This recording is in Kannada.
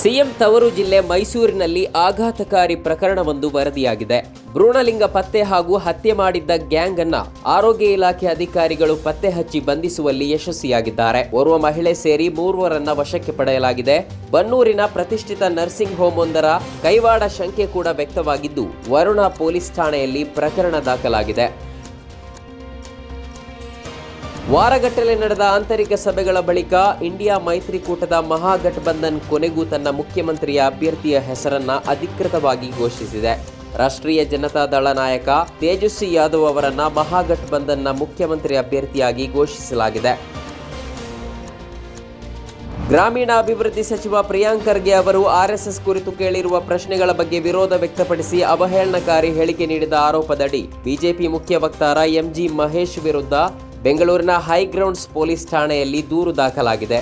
ಸಿಎಂ ತವರು ಜಿಲ್ಲೆ ಮೈಸೂರಿನಲ್ಲಿ ಆಘಾತಕಾರಿ ಪ್ರಕರಣವೊಂದು ವರದಿಯಾಗಿದೆ. ಭ್ರೂಣಲಿಂಗ ಪತ್ತೆ ಹಾಗೂ ಹತ್ಯೆ ಮಾಡಿದ್ದ ಗ್ಯಾಂಗ್ ಅನ್ನ ಆರೋಗ್ಯ ಇಲಾಖೆ ಅಧಿಕಾರಿಗಳು ಪತ್ತೆ ಹಚ್ಚಿ ಬಂಧಿಸುವಲ್ಲಿ ಯಶಸ್ವಿಯಾಗಿದ್ದಾರೆ. ಓರ್ವ ಮಹಿಳೆ ಸೇರಿ ಮೂರುವರನ್ನ ವಶಕ್ಕೆ ಪಡೆಯಲಾಗಿದೆ. ಬನ್ನೂರಿನ ಪ್ರತಿಷ್ಠಿತ ನರ್ಸಿಂಗ್ ಹೋಮ್ ಒಂದರ ಕೈವಾಡ ಶಂಕೆ ಕೂಡ ವ್ಯಕ್ತವಾಗಿದ್ದು, ವರುಣ ಪೊಲೀಸ್ ಠಾಣೆಯಲ್ಲಿ ಪ್ರಕರಣ ದಾಖಲಾಗಿದೆ. ವಾರಗಟ್ಟಲೆ ನಡೆದ ಆಂತರಿಕ ಸಭೆಗಳ ಬಳಿಕ ಇಂಡಿಯಾ ಮೈತ್ರಿಕೂಟದ ಮಹಾಗಠಬಂಧನ್ ಕೊನೆಗೂ ತನ್ನ ಮುಖ್ಯಮಂತ್ರಿಯ ಅಭ್ಯರ್ಥಿಯ ಹೆಸರನ್ನ ಅಧಿಕೃತವಾಗಿ ಘೋಷಿಸಿದೆ. ರಾಷ್ಟ್ರೀಯ ಜನತಾದಳ ನಾಯಕ ತೇಜಸ್ವಿ ಯಾದವ್ ಅವರನ್ನ ಮಹಾಗಠಬಂಧನ್ನ ಮುಖ್ಯಮಂತ್ರಿ ಅಭ್ಯರ್ಥಿಯಾಗಿ ಘೋಷಿಸಲಾಗಿದೆ. ಗ್ರಾಮೀಣಾಭಿವೃದ್ಧಿ ಸಚಿವ ಪ್ರಿಯಾಂಕ್ ಖರ್ಗೆ ಅವರು ಆರ್ಎಸ್ಎಸ್ ಕುರಿತು ಕೇಳಿರುವ ಪ್ರಶ್ನೆಗಳ ಬಗ್ಗೆ ವಿರೋಧ ವ್ಯಕ್ತಪಡಿಸಿ ಅವಹೇಳನಕಾರಿ ಹೇಳಿಕೆ ನೀಡಿದ ಆರೋಪದಡಿ ಬಿಜೆಪಿ ಮುಖ್ಯ ವಕ್ತಾರ ಎಂಜಿ ಮಹೇಶ್ ವಿರುದ್ಧ ಬೆಂಗಳೂರಿನ ಹೈಗ್ರೌಂಡ್ಸ್ ಪೊಲೀಸ್ ಠಾಣೆಯಲ್ಲಿ ದೂರು ದಾಖಲಾಗಿದೆ.